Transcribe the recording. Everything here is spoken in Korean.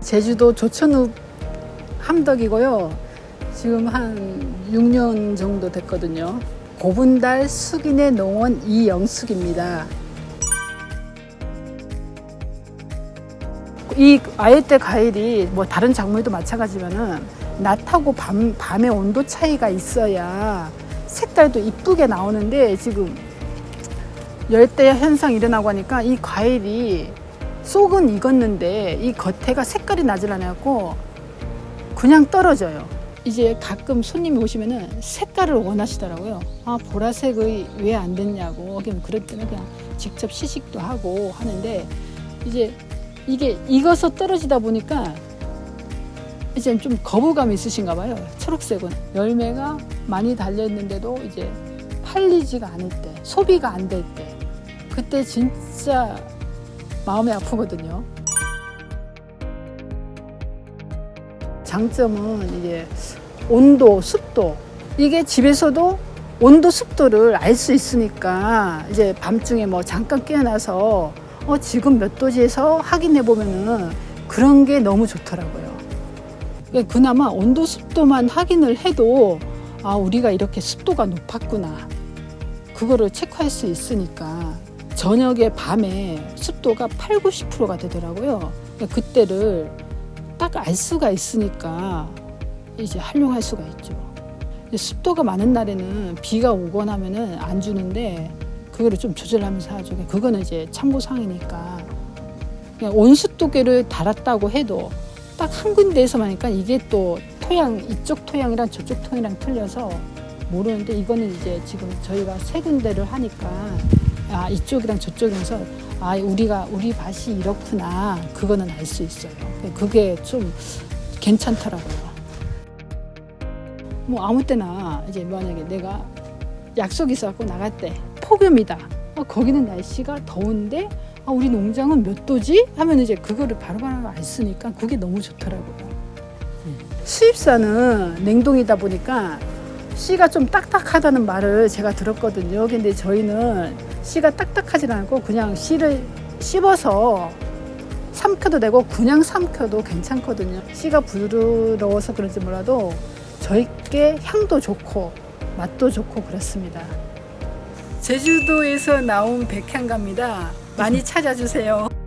제주도 조천읍 함덕이고요. 지금 한 6년 정도 됐거든요. 고분달 숙인의 농원 이영숙입니다. 이 아예때 과일이 뭐 다른 작물도 마찬가지지만은 낮하고 밤, 밤의 온도 차이가 있어야 색깔도 이쁘게 나오는데 지금 열대 현상 일어나고 하니까 이 과일이 속은 익었는데 이 겉에가 색깔이 나질 않았고 그냥 떨어져요. 이제 가끔 손님이 오시면은 색깔을 원하시더라고요. 아 보라색의 왜 안 됐냐고. 때는 그냥 직접 시식도 하고 하는데 이제 이게 익어서 떨어지다 보니까 이제 좀 거부감이 있으신가 봐요. 초록색은 열매가 많이 달려 있는데도 이제 팔리지가 않을 때, 소비가 안 될 때, 그때 진짜 마음이 아프거든요. 장점은 이제 온도, 습도. 이게 집에서도 온도, 습도를 알 수 있으니까 이제 밤중에 뭐 잠깐 깨어나서 어, 지금 몇 도지에서 확인해 보면은 그런 게 너무 좋더라고요. 그러니까 그나마 온도, 습도만 확인을 해도 아, 우리가 이렇게 습도가 높았구나. 그거를 체크할 수 있으니까 저녁에 밤에 습도가 8, 90%가 되더라고요. 그러니까 그때를 딱 알 수가 있으니까 이제 활용할 수가 있죠. 습도가 많은 날에는 비가 오거나 하면은 안 주는데 그거를 좀 조절하면서 하죠. 그거는 이제 참고 사항이니까 그냥 온습도계를 달았다고 해도 딱 한 군데에서만 하니까 이게 또 토양 이쪽 토양이랑 저쪽 토양이랑 틀려서 모르는데 이거는 이제 지금 저희가 세 군데를 하니까 아 이쪽이랑 저쪽이면서 아 우리가 우리 밭이 이렇구나 그거는 알 수 있어요. 그게 좀 괜찮더라고요. 뭐 아무 때나 이제 만약에 내가 약속이 있어갖고 나갈 때 폭염이다. 어, 거기는 날씨가 더운데 아, 우리 농장은 몇 도지? 하면 이제 그거를 바로바로 알 쓰니까 그게 너무 좋더라고요. 수입산은 냉동이다 보니까 씨가 좀 딱딱하다는 말을 제가 들었거든요. 근데 저희는 씨가 딱딱하지 않고 그냥 씨를 씹어서 삼켜도 되고 그냥 삼켜도 괜찮거든요. 씨가 부드러워서 그런지 몰라도 저희께 향도 좋고 맛도 좋고 그렇습니다. 제주도에서 나온 백향가입니다. 많이 찾아주세요.